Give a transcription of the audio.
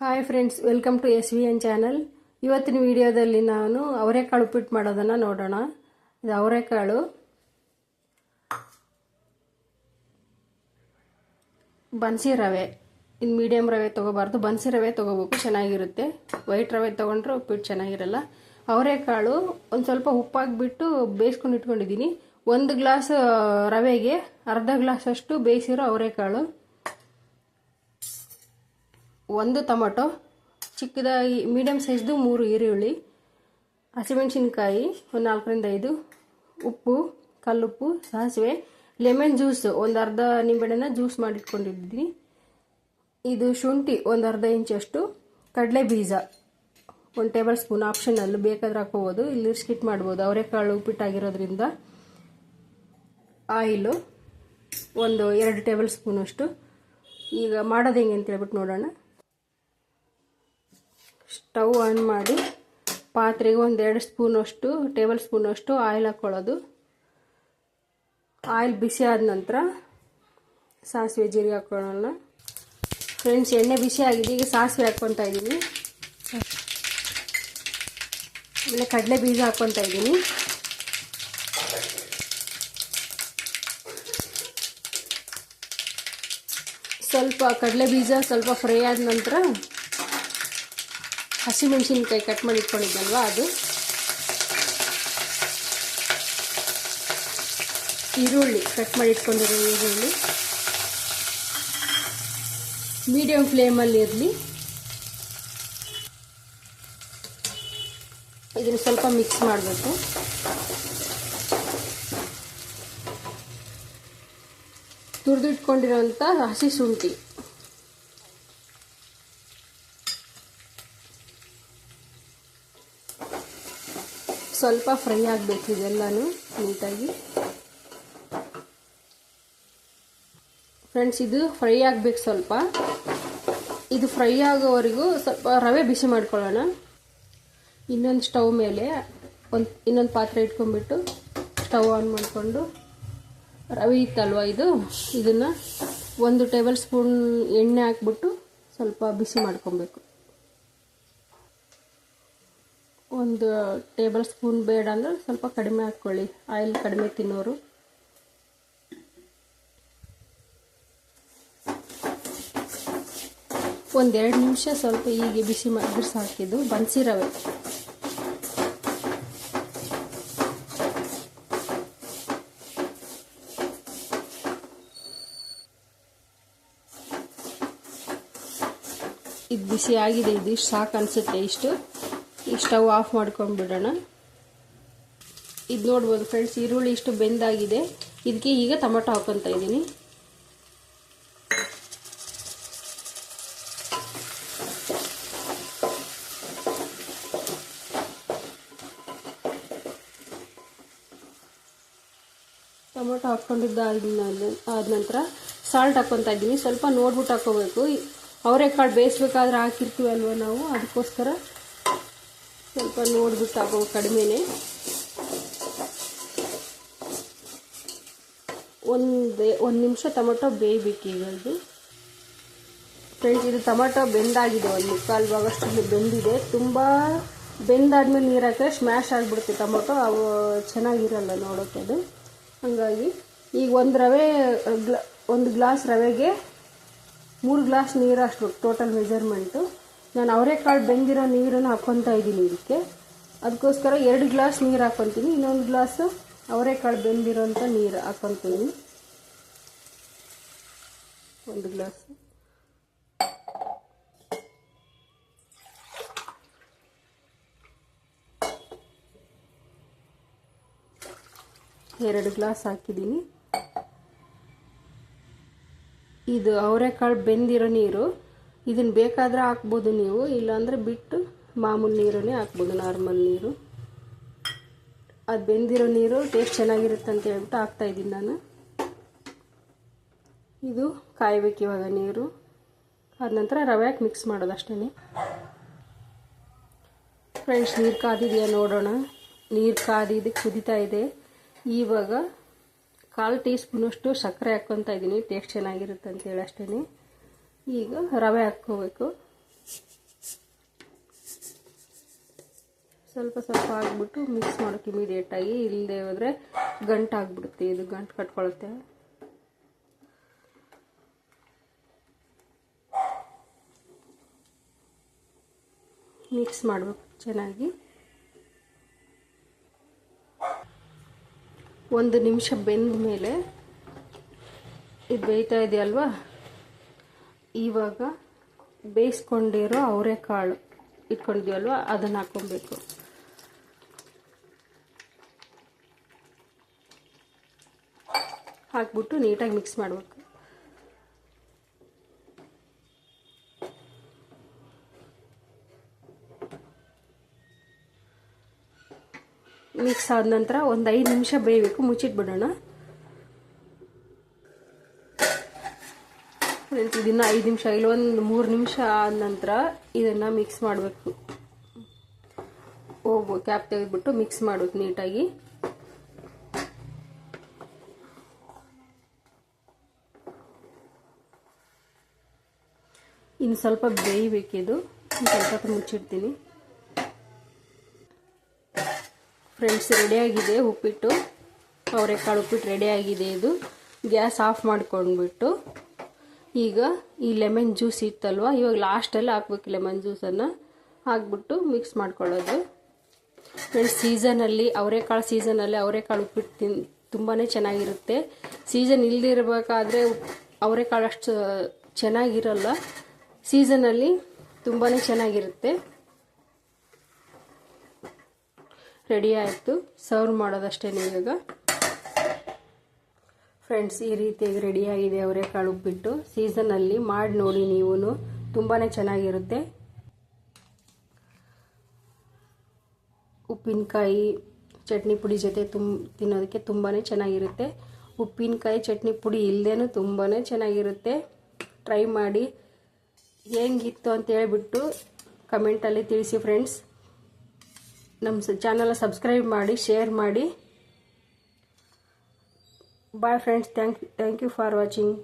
Hi friends welcome to S V N channel ಇವತ್ತಿನ ವಿಡಿಯೋದಲ್ಲಿ ನಾನು ಅವರೆಕಾಳು ಉಪ್ಪಿಟ್ಟು ಮಾಡೋದನ್ನು ನೋಡೋಣ. ಇದು ಅವರೆಕಾಳು. ಬನ್ಸಿ ರವೆ. ಇನ್ನು ಮೀಡಿಯಮ್ ರವೆ ತೊಗೋಬಾರ್ದು. ಬನ್ಸಿ ರವೆ ತೊಗೋಬೇಕು, ಚೆನ್ನಾಗಿರುತ್ತೆ. ವೈಟ್ ರವೆ ತೊಗೊಂಡ್ರೆ ಉಪ್ಪಿಟ್ಟು ಚೆನ್ನಾಗಿರಲ್ಲ. ಅವರೆಕಾಳು ಒಂದು ಸ್ವಲ್ಪ ಉಪ್ಪಾಕಿಬಿಟ್ಟು ಬೇಯಿಸ್ಕೊಂಡು ಇಟ್ಕೊಂಡಿದ್ದೀನಿ. ಒಂದು ಗ್ಲಾಸ್ ರವೆಗೆ ಅರ್ಧ ಗ್ಲಾಸ್ ಅಷ್ಟು ಬೇಯಿಸಿರೋ ಅವರೆಕಾಳು. ಒಂದು ಟೊಮೊಟೊ, ಚಿಕ್ಕದಾಗಿ ಮೀಡಿಯಮ್ ಸೈಜ್ದು ಮೂರು ಈರುಳ್ಳಿ, ಹಸಿಮೆಣಸಿನ್ಕಾಯಿ ಒಂದು ನಾಲ್ಕರಿಂದ ಐದು, ಉಪ್ಪು, ಕಲ್ಲುಪ್ಪು, ಸಾಸಿವೆ ಲೆಮನ್ ಜ್ಯೂಸ್ ಒಂದು ಅರ್ಧ ನಿಂಬೆಣ್ಣೆನ ಜ್ಯೂಸ್ ಮಾಡಿಟ್ಕೊಂಡಿದ್ದೀನಿ ಇದು ಶುಂಠಿ ಒಂದು ಅರ್ಧ ಇಂಚಷ್ಟು ಕಡಲೆ ಬೀಜ ಒಂದು ಟೇಬಲ್ ಸ್ಪೂನ್ ಆಪ್ಷನಲ್ಲಿ ಬೇಕಾದ್ರೆ ಹಾಕೋಬೋದು, ಇಲ್ಲಿ ಸ್ಕಿಟ್ ಮಾಡ್ಬೋದು. ಅವರೆಕಾಳು ಉಪ್ಪಿಟ್ಟಾಗಿರೋದ್ರಿಂದ ಆಯಿಲು ಒಂದು ಎರಡು ಟೇಬಲ್ ಸ್ಪೂನಷ್ಟು ಈಗ ಮಾಡೋದು ಹೆಂಗೆ ಅಂತ ಹೇಳ್ಬಿಟ್ಟು ನೋಡೋಣ. ಸ್ಟವ್ ಆನ್ ಮಾಡಿ ಪಾತ್ರೆಗೆ ಒಂದೆರಡು ಸ್ಪೂನಷ್ಟು, ಟೇಬಲ್ ಸ್ಪೂನಷ್ಟು ಆಯಿಲ್ ಹಾಕ್ಕೊಳ್ಳೋದು. ಆಯಿಲ್ ಬಿಸಿ ಆದ ನಂತರ ಸಾಸಿವೆ ಜೀರಿಗೆ ಹಾಕ್ಕೊಳ್ಳೋಣ. ಫ್ರೆಂಡ್ಸ್, ಎಣ್ಣೆ ಬಿಸಿ ಆಗಿದೆ, ಈಗ ಸಾಸಿವೆ ಹಾಕ್ಕೊತಾ ಇದ್ದೀನಿ. ಆಮೇಲೆ ಕಡಲೆ ಬೀಜ ಹಾಕ್ಕೊತಾ ಇದ್ದೀನಿ. ಸ್ವಲ್ಪ ಕಡಲೆ ಬೀಜ ಸ್ವಲ್ಪ ಫ್ರೈ ಆದ ನಂತರ ಹಸಿಮೆಣಸಿನ್ಕಾಯಿ ಕಟ್ ಮಾಡಿ ಇಟ್ಕೊಂಡಿದ್ದಲ್ವ ಅದು? ಈರುಳ್ಳಿ ಕಟ್ ಮಾಡಿ ಇಟ್ಕೊಂಡಿರೋ ಈರುಳ್ಳಿ. ಮೀಡಿಯಂ ಫ್ಲೇಮಲ್ಲಿ ಇರಲಿ. ಇದನ್ನು ಸ್ವಲ್ಪ ಮಿಕ್ಸ್ ಮಾಡಬೇಕು. ತುರಿದಿಟ್ಕೊಂಡಿರೋಂಥ ಹಸಿ ಶುಂಠಿ. ಸ್ವಲ್ಪ ಫ್ರೈ ಆಗಬೇಕು ಇದೆಲ್ಲನೂ ನೀಟಾಗಿ. ಫ್ರೆಂಡ್ಸ್, ಇದು ಫ್ರೈ ಆಗಬೇಕು ಸ್ವಲ್ಪ. ಇದು ಫ್ರೈ ಆಗೋವರೆಗೂ ಸ್ವಲ್ಪ ರವೆ ಬಿಸಿ ಮಾಡ್ಕೊಳ್ಳೋಣ. ಇನ್ನೊಂದು ಸ್ಟವ್ ಮೇಲೆ ಒಂದು, ಇನ್ನೊಂದು ಪಾತ್ರೆ ಇಟ್ಕೊಂಡ್ಬಿಟ್ಟು ಸ್ಟವ್ ಆನ್ ಮಾಡಿಕೊಂಡು ರವೆ ಇತ್ತಲ್ವ ಇದು? ಇದನ್ನು ಒಂದು ಟೇಬಲ್ ಸ್ಪೂನ್ ಎಣ್ಣೆ ಹಾಕ್ಬಿಟ್ಟು ಸ್ವಲ್ಪ ಬಿಸಿ ಮಾಡ್ಕೊಬೇಕು. ಒಂದು ಟೇಬಲ್ ಸ್ಪೂನ್ ಬೇಡ ಅಂದರೆ ಸ್ವಲ್ಪ ಕಡಿಮೆ ಹಾಕ್ಕೊಳ್ಳಿ. ಆಯಿಲ್ ಕಡಿಮೆ ತಿನ್ನೋರು. ಒಂದೆರಡು ನಿಮಿಷ ಸ್ವಲ್ಪ ಹೀಗೆ ಬಿಸಿ ಮಾಡಿದ್ರೆ ಸಾಕಿದ್ದು ಬನ್ಸಿ ರವೆ ಇದು ಬಿಸಿ ಆಗಿದೆ ಇದು ಸಾಕು ಅನಿಸುತ್ತೆ ಇಷ್ಟು. ಈ ಸ್ಟವ್ ಆಫ್ ಮಾಡ್ಕೊಂಡ್ಬಿಡೋಣ. ಇದು ನೋಡ್ಬೋದು ಫ್ರೆಂಡ್ಸ್ ಈರುಳ್ಳಿ ಇಷ್ಟು ಬೆಂದಾಗಿದೆ. ಇದಕ್ಕೆ ಈಗ ಟೊಮೊಟೊ ಹಾಕೊತಾ ಇದ್ದೀನಿ. ಟೊಮೊಟೊ ಹಾಕ್ಕೊಂಡಿದ್ದ ಆದ ನಂತರ ಸಾಲ್ಟ್ ಹಾಕ್ಕೊತಾ ಇದ್ದೀನಿ. ಸ್ವಲ್ಪ ನೋಡ್ಬಿಟ್ಟು ಹಾಕೋಬೇಕು. ಅವರೆಕಾಳು ಬೇಯಿಸ್ಬೇಕಾದ್ರೆ ಹಾಕಿರ್ತೀವಲ್ವ ನಾವು? ಅದಕ್ಕೋಸ್ಕರ ಸ್ವಲ್ಪ ನೋಡ್ಬಿಟ್ಟು ಹಾಕೋ ಕಡಿಮೆನೆ. ಒಂದು ಒಂದು ನಿಮಿಷ ಟೊಮೊಟೊ ಬೇಯಬೇಕು ಇದು ಫ್ರೆಂಡ್ಸ್ ಇದು ಟೊಮೊಟೊ ಬೆಂದಾಗಿದೆ ಒಂದು ಮುಕ್ಕಾಲು ಭಾಗಷ್ಟು ಬೆಂದಿದೆ. ತುಂಬ ಬೆಂದಾದ್ಮೇಲೆ ನೀರು ಹಾಕಿದ್ರೆ ಸ್ಮ್ಯಾಶ್ ಆಗಿಬಿಡುತ್ತೆ ಟೊಮೊಟೊ. ಅವು ಚೆನ್ನಾಗಿರಲ್ಲ ನೋಡೋಕೆ ಅದು. ಹಾಗಾಗಿ ಈಗ ಒಂದು ರವೆ, ಗ್ಲಾ, ಒಂದು ಗ್ಲಾಸ್ ರವೆಗೆ ಮೂರು ಗ್ಲಾಸ್ ನೀರು ಅಷ್ಟು ಟೋಟಲ್ ಮೆಜರ್ಮೆಂಟು ನಾನು ಅವರೆಕಾಳು ಬೆಂದಿರೋ ನೀರನ್ನು ಹಾಕ್ಕೊತಾ ಇದ್ದೀನಿ ಇದಕ್ಕೆ. ಅದಕ್ಕೋಸ್ಕರ ಎರಡು ಗ್ಲಾಸ್ ನೀರು ಹಾಕ್ಕೊತೀನಿ. ಇನ್ನೊಂದು ಗ್ಲಾಸು ಅವರೆಕಾಳು ಬೆಂದಿರೋಂಥ ನೀರು ಹಾಕ್ಕೊತೀನಿ. ಒಂದು ಗ್ಲಾಸ್. ಎರಡು ಗ್ಲಾಸ್ ಹಾಕಿದ್ದೀನಿ. ಇದು ಅವರೆಕಾಳು ಬೆಂದಿರೋ ನೀರು. ಇದನ್ನು ಬೇಕಾದರೆ ಹಾಕ್ಬೋದು ನೀವು, ಇಲ್ಲಾಂದರೆ ಬಿಟ್ಟು ಮಾಮೂಲಿ ನೀರನ್ನೇ ಹಾಕ್ಬೋದು, ನಾರ್ಮಲ್ ನೀರು. ಅದು ಬೆಂದಿರೋ ನೀರು ಟೇಸ್ಟ್ ಚೆನ್ನಾಗಿರುತ್ತೆ ಅಂತ ಹೇಳ್ಬಿಟ್ಟು ಹಾಕ್ತಾಯಿದ್ದೀನಿ ನಾನು. ಇದು ಕಾಯಬೇಕು ಇವಾಗ ನೀರು. ಆದ ನಂತರ ರವೆ ಹಾಕಿ ಮಿಕ್ಸ್ ಮಾಡೋದು ಅಷ್ಟೇ ಫ್ರೆಂಡ್ಸ್ ನೀರು ಕಾದಿದೆಯಾ ನೋಡೋಣ. ನೀರು ಕಾದಿದ್ದು ಕುದಿತಾ ಇದೆ. ಇವಾಗ ಕಾಲು ಟೀ ಸ್ಪೂನಷ್ಟು ಸಕ್ಕರೆ ಹಾಕ್ಕೊತಾ ಇದ್ದೀನಿ ಟೇಸ್ಟ್ ಚೆನ್ನಾಗಿರುತ್ತೆ ಅಂತೇಳಿ ಅಷ್ಟೇ ಈಗ ರವೆ ಹಾಕ್ಕೋಬೇಕು. ಸ್ವಲ್ಪ ಸ್ವಲ್ಪ ಹಾಕ್ಬಿಟ್ಟು ಮಿಕ್ಸ್ ಮಾಡೋಕೆ ಇಮಿಡಿಯೇಟಾಗಿ ಇಲ್ಲದೆ ಹೋದರೆ ಗಂಟು ಹಾಕ್ಬಿಡುತ್ತೆ ಇದು ಗಂಟು ಕಟ್ಕೊಳುತ್ತೆ. ಮಿಕ್ಸ್ ಮಾಡಬೇಕು ಚೆನ್ನಾಗಿ. ಒಂದು ನಿಮಿಷ ಬೆಂದ ಮೇಲೆ ಇದು ಬೇಯ್ತಾ ಇದೆಯಲ್ವಾ? ಇವಾಗ ಬೇಯಿಸ್ಕೊಂಡಿರೋ ಅವರೆಕಾಳು ಇಟ್ಕೊಂಡಿದ್ವಲ್ವ ಅದನ್ನು ಹಾಕ್ಕೊಬೇಕು. ಹಾಕ್ಬಿಟ್ಟು ನೀಟಾಗಿ ಮಿಕ್ಸ್ ಮಾಡಬೇಕು. ಮಿಕ್ಸ್ ಆದ ನಂತರ ಒಂದು ಐದು ನಿಮಿಷ ಬೇಯಬೇಕು. ಮುಚ್ಚಿಟ್ಬಿಡೋಣ. ಇದನ್ನು ಐದು ನಿಮಿಷ ಇಲ್ಲ, ಒಂದು ಮೂರು ನಿಮಿಷ ಆದ ನಂತರ ಇದನ್ನು ಮಿಕ್ಸ್ ಮಾಡಬೇಕು. ಹೋಗ್ಬೋ ಕ್ಯಾಪ್ ತೆಗೆದ್ಬಿಟ್ಟು ಮಿಕ್ಸ್ ಮಾಡಬೇಕು ನೀಟಾಗಿ. ಇನ್ನು ಸ್ವಲ್ಪ ಬೇಯಬೇಕಿದು ಸ್ವಲ್ಪ ಮುಚ್ಚಿಡ್ತೀನಿ. ಫ್ರೆಂಡ್ಸ್ ರೆಡಿಯಾಗಿದೆ ಉಪ್ಪಿಟ್ಟು. ಅವರೆಕಾಳು ಉಪ್ಪಿಟ್ಟು ರೆಡಿಯಾಗಿದೆ ಇದು. ಗ್ಯಾಸ್ ಆಫ್ ಮಾಡ್ಕೊಂಡ್ಬಿಟ್ಟು. ಈಗ ಈ ಲೆಮನ್ ಜ್ಯೂಸ್ ಇತ್ತಲ್ವ? ಇವಾಗ ಲಾಸ್ಟಲ್ಲಿ ಹಾಕ್ಬೇಕು ಲೆಮನ್ ಜ್ಯೂಸನ್ನು ಹಾಕ್ಬಿಟ್ಟು ಮಿಕ್ಸ್ ಮಾಡ್ಕೊಳ್ಳೋದು. ಸೀಸನಲ್ಲಿ ಅವರೆಕಾಳು ಸೀಸನಲ್ಲಿ ಅವರೆಕಾಳು ಉಪ್ಪಿಟ್ಟು ತಿನ್ ತುಂಬಾ ಚೆನ್ನಾಗಿರುತ್ತೆ. ಸೀಸನ್ ಇಲ್ಲದಿರಬೇಕಾದ್ರೆ ಅವರೆಕಾಳು ಅಷ್ಟು ಚೆನ್ನಾಗಿರಲ್ಲ. ಸೀಸನಲ್ಲಿ ತುಂಬಾ ಚೆನ್ನಾಗಿರುತ್ತೆ. ರೆಡಿ ಆಯಿತು. ಸರ್ವ್ ಮಾಡೋದಷ್ಟೇ ಇವಾಗ. ಫ್ರೆಂಡ್ಸ್ ಈ ರೀತಿಯಾಗಿ ರೆಡಿಯಾಗಿದೆ ಅವರೆಕಾಳು ಉಪ್ಪಿಟ್ಟು ಸೀಸನಲ್ಲಿ ಮಾಡಿ ನೋಡಿ ನೀವು ತುಂಬಾ ಚೆನ್ನಾಗಿರುತ್ತೆ. ಉಪ್ಪಿನಕಾಯಿ ಚಟ್ನಿ ಪುಡಿ ಜೊತೆ ತುಂಬ ತಿನ್ನೋದಕ್ಕೆ ತುಂಬಾ ಚೆನ್ನಾಗಿರುತ್ತೆ. ಉಪ್ಪಿನಕಾಯಿ ಚಟ್ನಿ ಪುಡಿ ಇಲ್ಲದೇನೂ ತುಂಬಾ ಚೆನ್ನಾಗಿರುತ್ತೆ. ಟ್ರೈ ಮಾಡಿ. ಹೆಂಗಿತ್ತು ಅಂತ ಹೇಳಿಬಿಟ್ಟು ಕಮೆಂಟಲ್ಲಿ ತಿಳಿಸಿ ಫ್ರೆಂಡ್ಸ್ ನಮ್ಮ ಚಾನಲ್ ಸಬ್ಸ್ಕ್ರೈಬ್ ಮಾಡಿ ಶೇರ್ ಮಾಡಿ. bye friends. Thank thank you for watching.